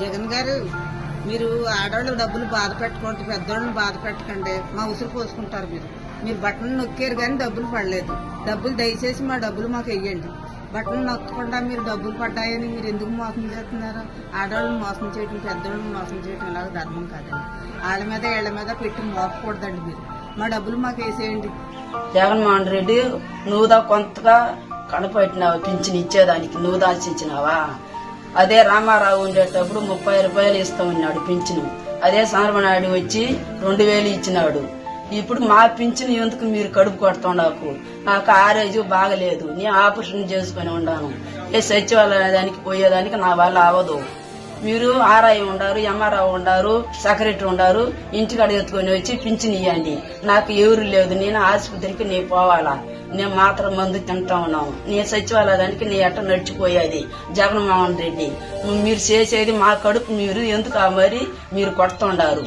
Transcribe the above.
జగన్ గారు మీరు ఆడవాళ్ళు డబ్బులు బాధ పెట్టుకోండి పెద్దవాళ్ళని బాధ పెట్టకండి మా ఉసురు పోసుకుంటారు మీరు. మీరు బట్టలు నొక్కారు కానీ డబ్బులు పడలేదు. డబ్బులు దయచేసి మా డబ్బులు మాకు వెయ్యండి. బట్టలు నొక్కకుండా మీరు డబ్బులు పడ్డాయని మీరు ఎందుకు మోసం చేస్తున్నారు? ఆడవాళ్ళని మోసం చేయటం పెద్దవాళ్ళని మోసం చేయటం ఇలాగ ధర్మం కాదండి. వాళ్ళ మీద వీళ్ళ మీద పెట్టి మోపకూడదండి మీరు. మా డబ్బులు మాకు వేసేయండి. జగన్మోహన్ రెడ్డి నువ్వు దా కొంతగా కనపెట్టినావు పింఛన్ ఇచ్చేదానికి నువ్వు దాచి ఇచ్చినావా? అదే రామారావు ఉండేటప్పుడు ముప్పై రూపాయలు ఇస్తామన్నాడు పింఛను. అదే సాంబనాయుడు వచ్చి రెండు వేలు ఇచ్చినాడు. ఇప్పుడు మా పింఛను ఎందుకు మీరు కడుపు కొడుతున్నాకు నాకు ఆరోజు బాగలేదు. నేను ఆపరేషన్ చేసుకుని ఉన్నాను ఏ సచివాలయానికి పోయేదానికి నా వల్ల అవ్వదు మీరు ఆర్ఐ ఉండారు ఎంఆర్ఐ ఉండారు సెక్రటరీ ఉండారు ఇంటికాడ ఎత్తుకొని వచ్చి పింఛన్ ఇవ్వండి నాకు ఎవరు లేదు నేను ఆసుపత్రికి నేను పోవాలా? నేను మాత్రం మందు తింటా ఉన్నాము నీ సచివాలయానికి నీ ఎట్ట నడిచిపోయేది? జగన్మోహన్ రెడ్డి మీరు చేసేది మా కడుపు మీరు ఎందుకు మరి మీరు కొడుతుండారు?